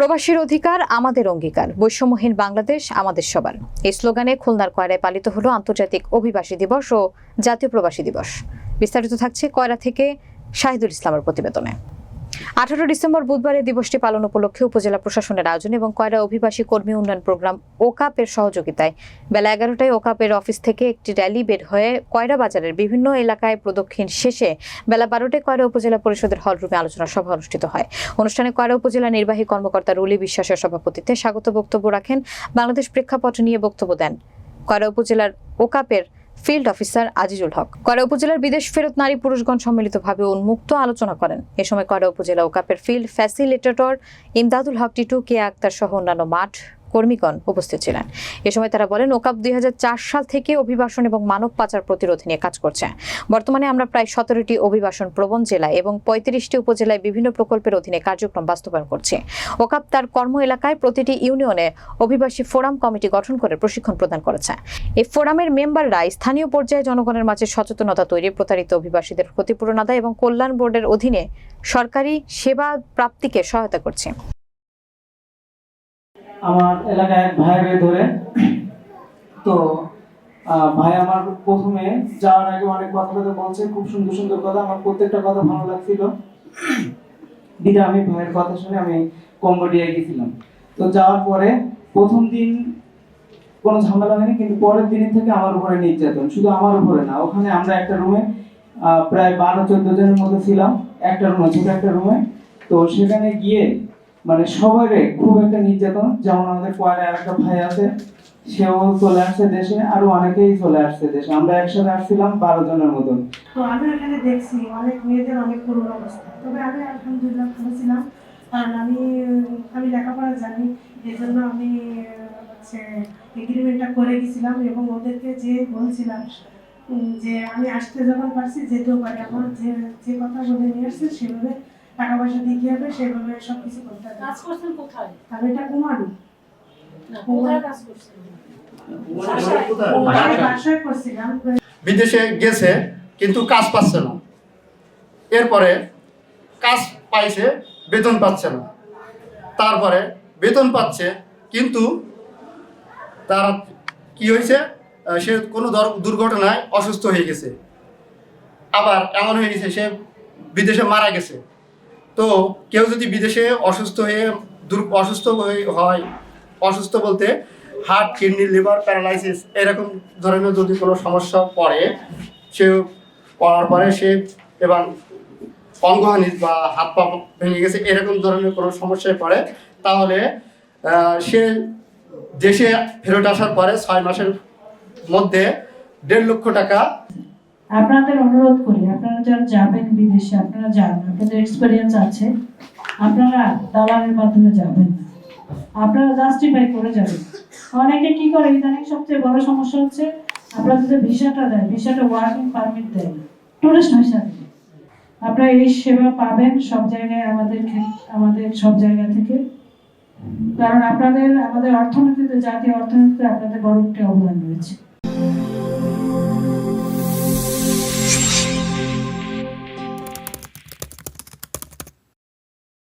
প্রবাসীর অধিকার আমাদের অঙ্গীকার। বৈষম্যহীন বাংলাদেশ আমাদের সবার। এই স্লোগানে খুলনার কয়রায় পালিত হলো আন্তর্জাতিক অভিবাসী দিবস ও জাতীয় প্রবাসী দিবস। বিস্তারিত থাকছে কয়রা থেকে শাহিদুল ইসলামের প্রতিবেদনে। আঠারো ডিসেম্বর বুধবার এই দিবসটি পালন উপলক্ষে উপজেলা প্রশাসনের আয়োজন এবং কয়রা অভিবাসী কর্মী উন্নয়ন প্রোগ্রাম ওকাপের সহযোগিতায়। বেলা এগারোটায় ওকাপের অফিস থেকে একটি র্যালি বের হয়ে কয়রা বাজারের বিভিন্ন এলাকায় প্রদক্ষিণ শেষে বেলা বারোটায় কয়রা উপজেলা পরিষদের হলরুমে আলোচনা সভা অনুষ্ঠিত হয়। অনুষ্ঠানে কয়রা উপজেলা নির্বাহী কর্মকর্তা রুলি বিশ্বাসের সভাপতিত্বে স্বাগত বক্তব্য রাখেন বাংলাদেশ প্রেক্ষাপট নিয়ে বক্তব্য দেন। কয়রা উপজেলার ওকাপের ফিল্ড অফিসার আজিজুল হক। কয়রা উপজেলার বিদেশ ফেরত নারী পুরুষগণ সম্মিলিতভাবে উন্মুক্ত আলোচনা করেন। এ সময় কয়রা উপজেলা কাপের field facilitator Imdadul Haque, Titu, K Akter সহ অন্যান্য মাঠ কর্মীগণ উপস্থিত ছিলেন। এ সময় তারা বলেন, ওকাপ দুই সাল থেকে অভিবাসন এবং মানব পাচার প্রতিরোধ নিয়ে কাজ করছে। বর্তমানে আমরা প্রায় সতেরোটি অভিবাসন প্রবণ জেলায় এবং পঁয়ত্রিশটি উপজেলায় বিভিন্ন প্রকল্পের অধীনে কার্যক্রম বাস্তবায়ন করছে। ওকাপ তার কর্ম এলাকায় প্রতিটি ইউনিয়নে অভিবাসী ফোরাম কমিটি গঠন করে প্রশিক্ষণ প্রদান করেছে। এই ফোরামের মেম্বাররা স্থানীয় পর্যায়ে জনগণের মাঝে সচেতনতা তৈরি, প্রতারিত অভিবাসীদের ক্ষতিপূরণ আদায় এবং কল্যাণ বোর্ডের অধীনে সরকারি সেবা প্রাপ্তিকে সহায়তা করছে। আমার এলাকায় এক ভাইকে ধরে। তো ভাই আমার প্রথমে যাওয়ার আগে অনেক কথা কথা বলছে, খুব সুন্দর সুন্দর কথা, আমার প্রত্যেকটা কথা ভালো লাগছিল। দিদা, আমি ভাইয়ের কথা শুনে আমি কম্বোডিয়ায় গেছিলাম। তো যাওয়ার পরে প্রথম দিন কোনো ঝামেলা হয়নি, কিন্তু পরের দিন থেকে আমার উপরে নির্যাতন, শুধু আমার উপরে না, ওখানে আমরা একটা রুমে প্রায় বারো চোদ্দ জনের মতো ছিলাম, একটা রুমে ছোট একটা রুমে। তো সেখানে গিয়ে মানে সবাই খুব একটা নির্যাতন, যেমন আমাদের কোয়ারে আর একটা ভাই আছে, সেও চলে আসছে দেশে, আরও অনেকেই চলে আসছে দেশে। আমরা একসাথে আসছিলাম বারো জনের মতন। তো আমি এখানে দেখছি, অনেক মেয়েদের অনেক করুণ অবস্থা। তবে আমি আলহামদুলিল্লাহ ভালো কারণ আমি আমি লেখাপড়া জানি এই জন্য আমি, হচ্ছে এগ্রিমেন্টটা করে গেছিলাম এবং ওদেরকে যে বলছিলাম যে আমি আসতে যখন পারছি, যেতেও পারি। আমার যে যে কথা বলে নিয়ে আসছে, সেভাবে টাকা পয়সা দিতে হবে? সেভাবে সব কিছু করতে হবে। কাজ করছেন কোথায়? আমি এটা কুমারী। না কোথায় কাজ করছেন? বিদেশে গেছে কিন্তু কাজ পাচ্ছে না। এরপরে কাজ পাইছে বেতন পাচ্ছে না। তারপরে বেতন পাচ্ছে কিন্তু তার কি হয়েছে? সে কোনো দুর্ঘটনায় অসুস্থ হয়ে গেছে। আবার এমন হয়ে গেছে সে বিদেশে মারা গেছে। তো কেউ যদি বিদেশে অসুস্থ হয়ে দুর অসুস্থ হয়ে- হয়, অসুস্থ বলতে হার্ট কিডনি লিভার প্যারালাইসিস এরকম ধরনের যদি কোনো সমস্যা পড়ে, সে পড়ার পরে সে এবং অঙ্গহানি বা হাত পা ভেঙে গেছে, এরকম ধরনের কোনো সমস্যায় পড়ে, তাহলে সে দেশে ফেরত আসার পরে ছয় মাসের মধ্যে দেড় লক্ষ টাকা আপনাদের অনুরোধ করি, আপনারা যারা যাবেন বিদেশে, আপনারা যান, আপনাদের এক্সপিরিয়েন্স আছে, আপনারা দালালের মাধ্যমে যাবেন। আপনারা জাস্টিফাই করে যাবেন। অনেকে কি করে ইদানিং সবচেয়ে বড় সমস্যা হচ্ছে, আপনারা যে ভিসাটা দেয়, ভিসাটা ওয়ার্কিং পারমিট দেয় টুরিস্ট ভিসা দেয়। আপনারা এই সেবা পাবেন সব জায়গায় আমাদের আমাদের সব জায়গা থেকে। কারণ আপনাদের, আমাদের অর্থনীতিতে, জাতীয় অর্থনীতিতে আপনাদের বড় একটি অবদান রয়েছে।